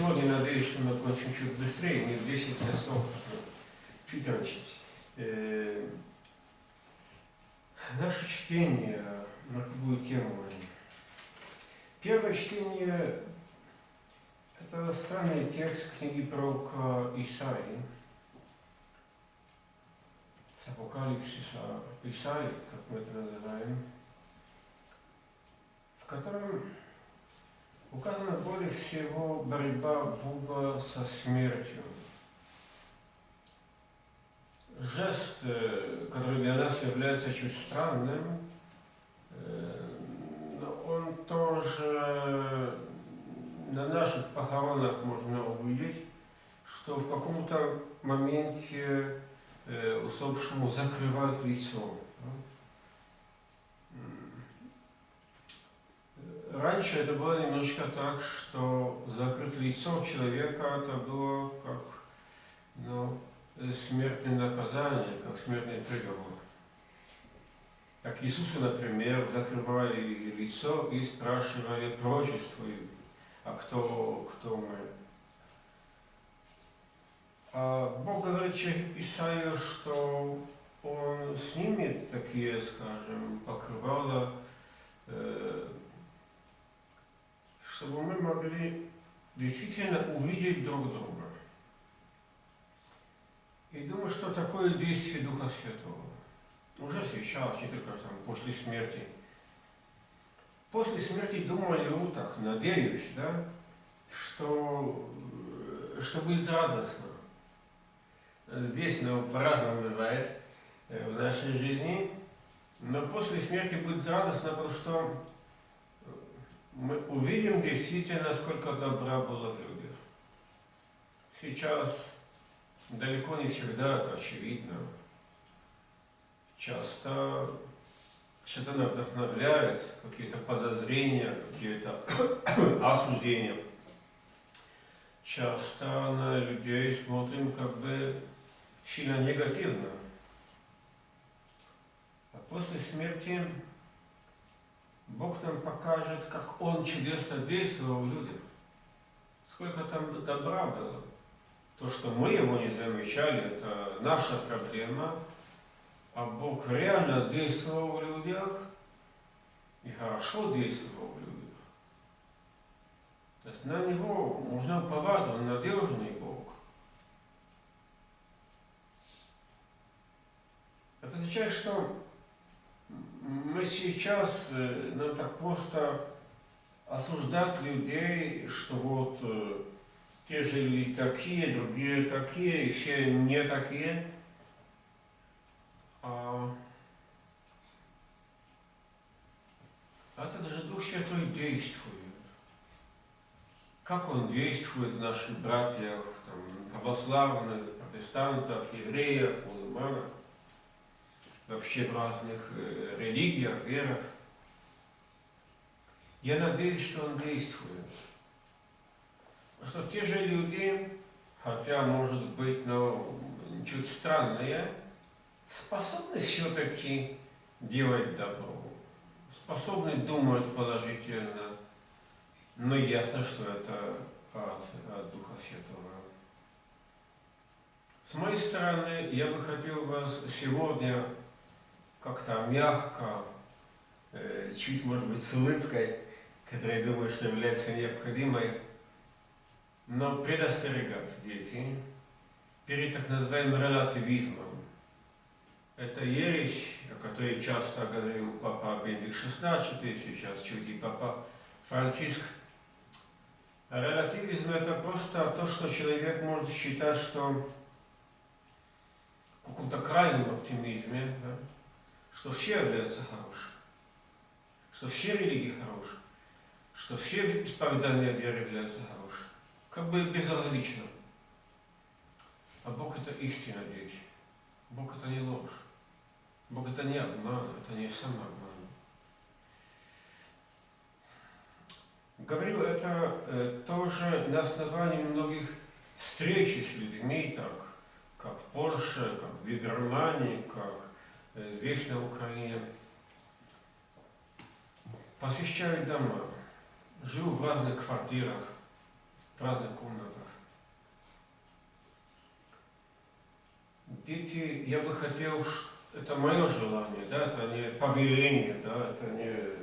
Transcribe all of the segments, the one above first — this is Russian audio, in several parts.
сегодня надеюсь, что мы кончим чуть быстрее, не в 10 часов, чуть раньше. Э, Наше чтение, на какую тему? Первое чтение – это странный текст книги пророка Исаии, с апокалипсиса Исаии, как мы это называем, в котором указана более всего борьба Бога со смертью. Жест, который для нас является чуть странным, но он тоже на наших похоронах можно увидеть, что в каком-то моменте усопшему закрывают лицо. Раньше это было немножко так, что закрыть лицо человека это было как ну, смертное наказание, как смертный приговор. Как Иисусу, например, закрывали лицо и спрашивали пророчество, а кто, кто мы. А Бог говорит через Исаию, что Он снимет такие, скажем, покрывала, э, чтобы мы могли действительно увидеть друг друга. И думаю, что такое действие Духа Святого. Уже сейчас, не только там, после смерти. После смерти думаю, так, надеюсь, да, что, что будет радостно. Здесь, ну, по-разному бывает в нашей жизни. Но после смерти будет радостно, потому что мы увидим действительно, сколько добра было в людях. Сейчас далеко не всегда это очевидно. Часто что-то вдохновляет, какие-то подозрения, какие-то осуждения. Часто на людей смотрим как бы сильно негативно. А после смерти Бог нам покажет, как Он чудесно действовал в людях. Сколько там добра было. То, что мы его не замечали, это наша проблема, а Бог реально действовал в людях и хорошо действовал в людях. То есть на Него можно уповать, Он надежный Бог. Это означает, что мы сейчас, э, нам так просто осуждать людей, что вот э, те же люди такие, другие такие, все не такие. А, а это даже Дух Святой действует. Как Он действует в наших братьях, там, православных, протестантов, евреев, мусульманах вообще в разных э, религиях, верах. Я надеюсь, что он действует. Что те же люди, хотя может быть, но чуть странные, способны все-таки делать добро, способны думать положительно, но ясно, что это от, от Духа Святого. С моей стороны, я бы хотел вас сегодня как-то мягко, э, чуть, может быть, с улыбкой, которая, я думаю, что является необходимой, но предостерегать дети перед так называемым релативизмом. Это ересь, о которой часто говорил папа Бендик XVI, сейчас чуть и папа Франциск. Релативизм это просто то, что человек может считать, что в каком-то крайнем оптимизме, да, что все являются хорошими, что все религии хорошие, что все исповедания веры являются хорошими. Как бы безразлично. А Бог это истина, дети. Бог это не ложь. Бог это не обман, это не самообман. Говорю это э, тоже на основании многих встреч с людьми, так, как в Польше, как в Германии, как здесь, на Украине, посещаю дома, живу в разных квартирах, в разных комнатах. Дети, я бы хотел, это мое желание, да, это не повеление, да, это не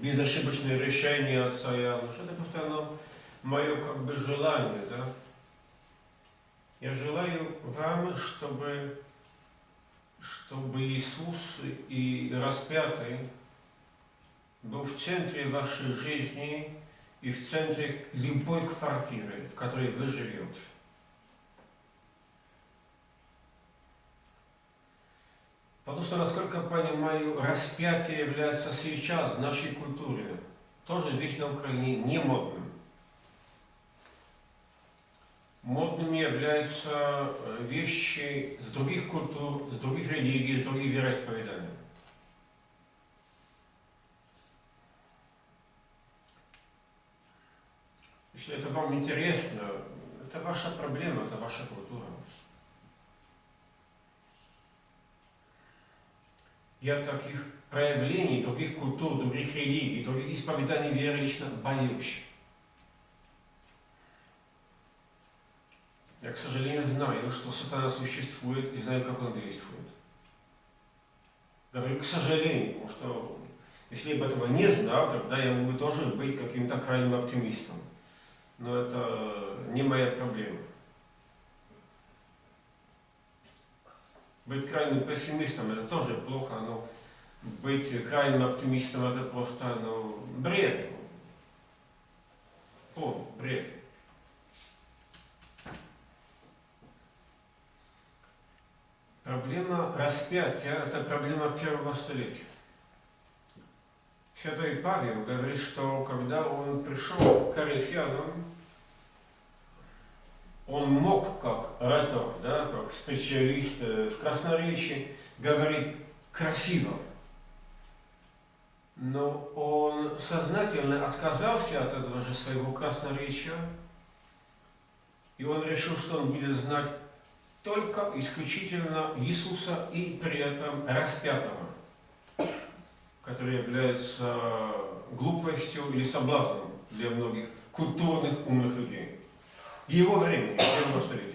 безошибочное решение отца Януша, это просто оно мое как бы желание, да. Я желаю вам, чтобы, чтобы Иисус и распятый был в центре вашей жизни и в центре любой квартиры, в которой вы живете. Потому что, насколько понимаю, распятие является сейчас в нашей культуре, тоже здесь на Украине, не модным. Модными являются вещи с других культур, с других религий, с других вероисповеданий. Если это вам интересно, это ваша проблема, это ваша культура. Я таких проявлений, других культур, других религий, других исповеданий веры лично боюсь. Я, к сожалению, знаю, что сатана существует и знаю, как он действует. Говорю, к сожалению, потому что если бы этого не знал, тогда я мог бы тоже быть каким-то крайним оптимистом. Но это не моя проблема. Быть крайним пессимистом это тоже плохо, но быть крайним оптимистом это просто ну, бред. Полный бред. Проблема распятия – это проблема первого столетия. Святой Павел говорит, что когда он пришел к Коринфянам, он мог, как ратор, да, как специалист в красноречии, говорить красиво. Но он сознательно отказался от этого же своего красноречия, и он решил, что он будет знать только исключительно Иисуса и при этом распятого, который является глупостью или соблазном для многих культурных умных людей. Его времени, первого столетия.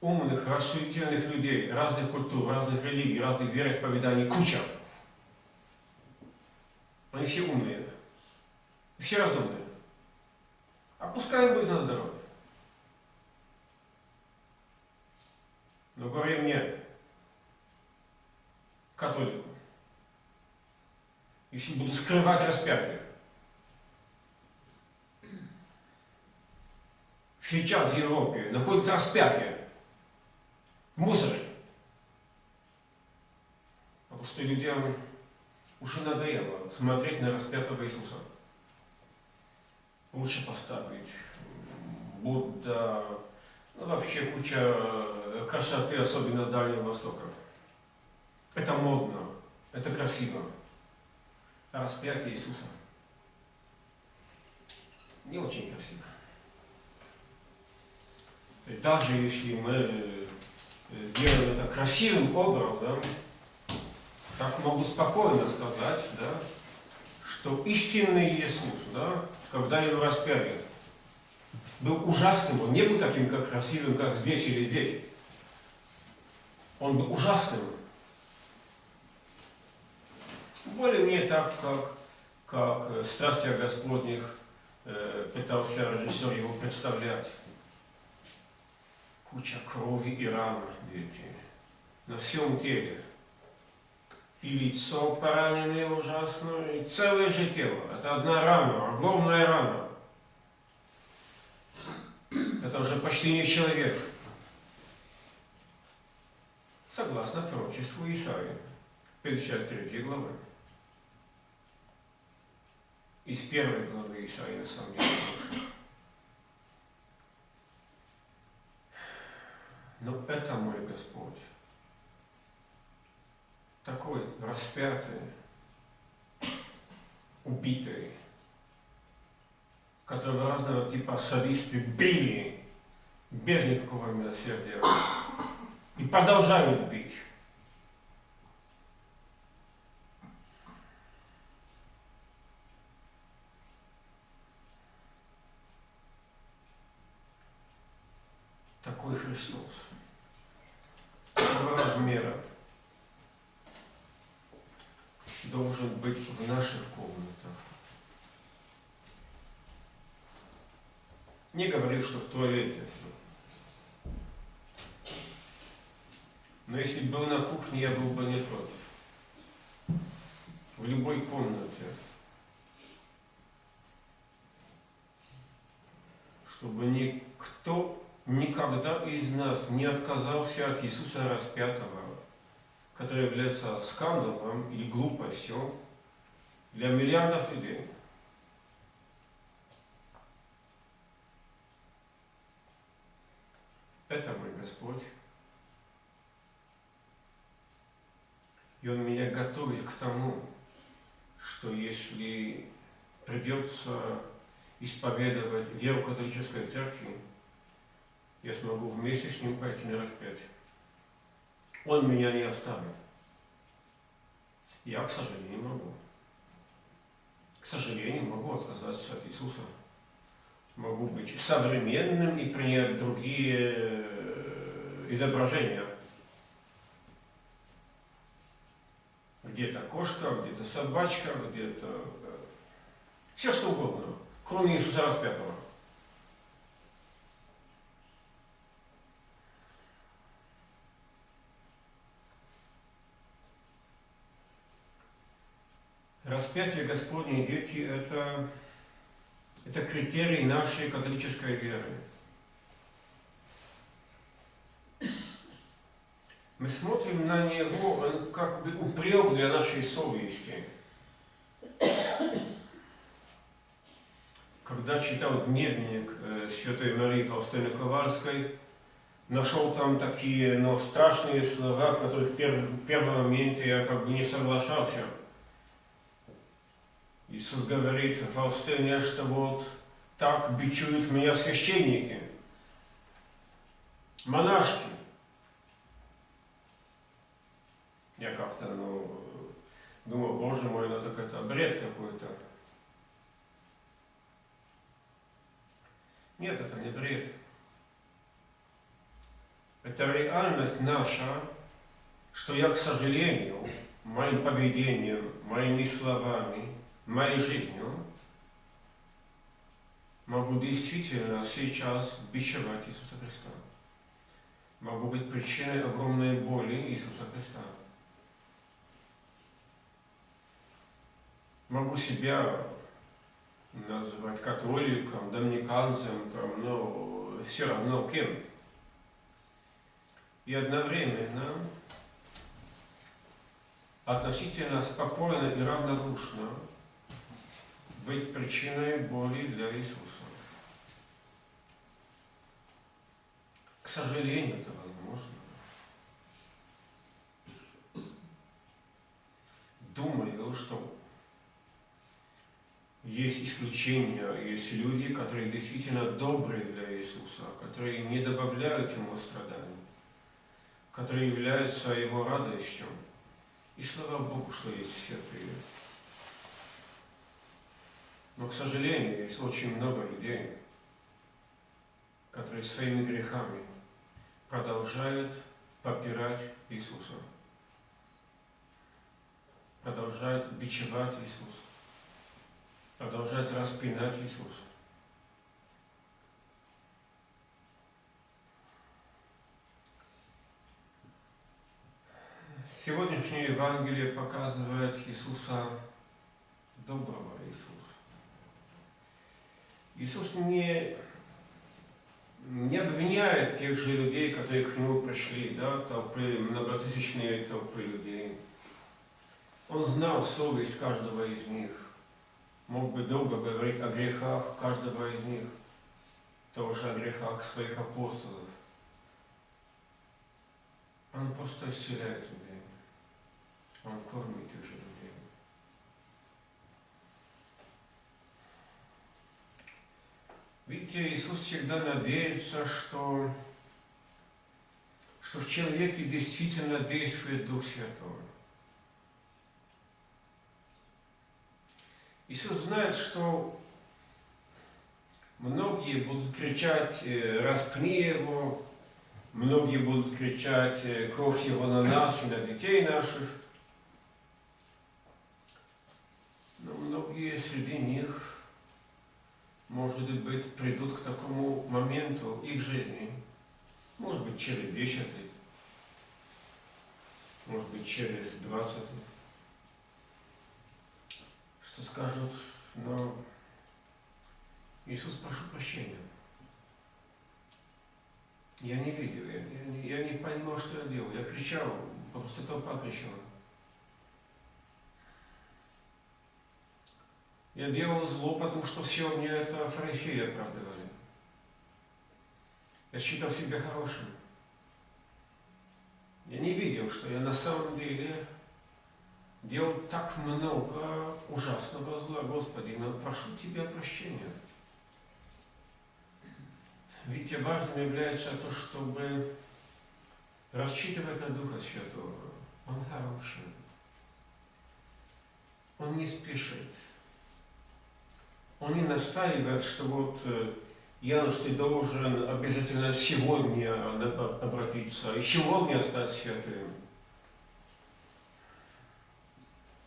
Умных, рассудительных людей, разных культур, разных религий, разных вероисповеданий, куча. Они все умные, все разумные. А пускай будет на здоровье. Но говорим нет католику. Если буду скрывать распятие. Сейчас в Европе находится распятие в мусоре. Потому что людям уже надоело смотреть на распятого Иисуса. Лучше поставить Будда, ну, вообще куча э, красоты, особенно с Дальнего Востока. Это модно, это красиво. Распятие Иисуса не очень красиво. И даже если мы э, сделаем это красивым образом, так могу спокойно сказать, да, что истинный Иисус, да, когда его распяли, был ужасным, он не был таким, как красивым, как здесь или здесь. Он был ужасным. Более-менее так, как, как в страстях Господних э, пытался режиссер его представлять. Куча крови и ран, видите, на всем теле. И лицо пораненное ужасно, и целое же тело. Это одна рана, огромная рана. Это уже почти не человек. Согласно пророчеству Исаии, 53 главы. Из первой главы Исаии, на самом деле. Но это мой Господь. Такой распятый, убитый, которого разного типа садисты били без никакого милосердия и продолжают бить. Христос. Такого размера должен быть в наших комнатах. Не говорил, что в туалете. Но если бы был на кухне, я был бы не против. В любой комнате. Чтобы никто никогда из нас не отказался от Иисуса распятого, который является скандалом или глупостью для миллиардов людей. Это мой Господь. И Он меня готовит к тому, что если придется исповедовать веру католической церкви, я смогу вместе с Ним пойти на распятие. Он меня не оставит. Я, к сожалению, могу. К сожалению, могу отказаться от Иисуса. Могу быть современным и принять другие э, изображения. Где-то кошка, где-то собачка, где-то э, все что угодно, кроме Иисуса распятого. Распятие Господне дети – это, это критерий нашей католической веры. Мы смотрим на него, он как бы упрек для нашей совести. Когда читал дневник э, Святой Марии Фаустины Ковальской, нашел там такие но страшные слова, в которых в первом, в первом моменте я как бы не соглашался – Иисус говорит Фаустине, что вот так бичуют меня священники, монашки. Я как-то, ну, думал, боже мой, ну так это бред какой-то. Нет, это не бред. Это реальность наша, что я, к сожалению, моим поведением, моими словами, моей жизнью могу действительно сейчас бичевать Иисуса Христа. Могу быть причиной огромной боли Иисуса Христа. Могу себя называть католиком, доминиканцем, там, но все равно кем. И одновременно относительно спокойно и равнодушно быть причиной боли для Иисуса. К сожалению, это возможно. Думаю, что есть исключения, есть люди, которые действительно добрые для Иисуса, которые не добавляют Ему страданий, которые являются Его радостью. И слава Богу, что есть святые. Но, к сожалению, есть очень много людей, которые своими грехами продолжают попирать Иисуса, продолжают бичевать Иисуса, продолжают распинать Иисуса. Сегодняшнее Евангелие показывает Иисуса доброго Иисуса. Иисус не, не обвиняет тех же людей, которые к Нему пришли, да, толпы, многотысячные толпы людей. Он знал совесть каждого из них. Мог бы долго говорить о грехах каждого из них, тоже о грехах своих апостолов. Он просто исцеляет людей. Он кормит их же людей. Видите, Иисус всегда надеется, что, что в человеке действительно действует Дух Святой. Иисус знает, что многие будут кричать «распни его», многие будут кричать э, «Кровь его на нас и на детей наших». Но многие среди них, может быть, придут к такому моменту их жизни, может быть, через 10 лет, может быть, через 20 лет, что скажут, но Иисус, прошу прощения. Я не видел, я, я, я не понимал, что я делал. Я кричал, просто толпа кричала. Я делал зло, потому что все мне это фарисеи оправдывали. Я считал себя хорошим. Я не видел, что я на самом деле делал так много ужасного зла, Господи, но прошу Тебя прощения. Ведь важным является то, чтобы рассчитывать на Духа Святого. Он хороший. Он не спешит. Он не настаивает, что вот э, Януш, ты должен обязательно сегодня обратиться, и сегодня стать святым.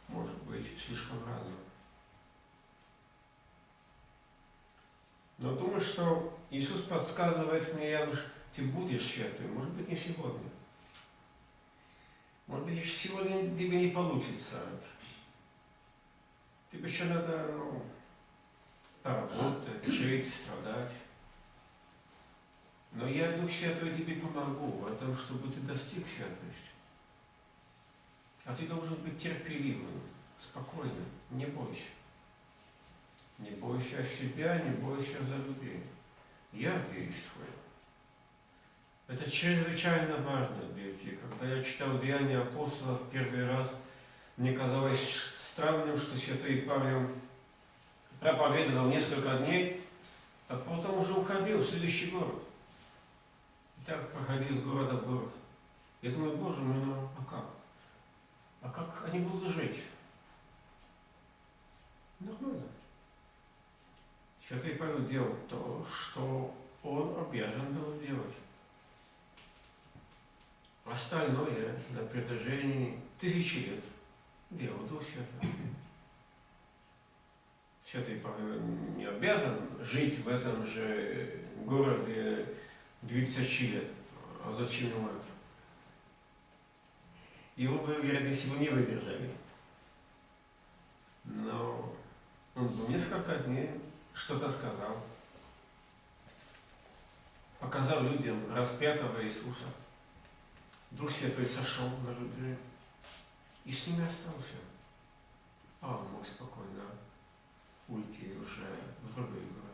Может быть, слишком рано. Но думаю, что Иисус подсказывает мне, Януш, ты будешь святым, может быть, не сегодня. Может быть, сегодня тебе не получится. Тебе еще надо, ну, поработать, жить, страдать. Но я, Дух Святой, тебе помогу в этом, чтобы ты достиг святости. А ты должен быть терпеливым, спокойным, не бойся. Не бойся себя, не бойся за людей. Я действую. Это чрезвычайно важно, дети. Когда я читал Деяния апостолов первый раз, мне казалось странным, что святой Павел проповедовал несколько дней, а потом уже уходил в следующий город. И так проходил с города в город. Я думаю, боже мой, ну а как? А как они будут жить? Нормально. Святой Павел делал то, что он обязан был делать. Остальное на протяжении тысячи лет делал Дух Святой. Святый Павел не обязан жить в этом же городе 2000 лет. А зачем ему это? Его бы, вероятнее всего, не выдержали. Но он был несколько дней что-то сказал. Показал людям распятого Иисуса. Дух Святой сошел на людей и с ними остался. А он мог спокойно уйти уже в другой город.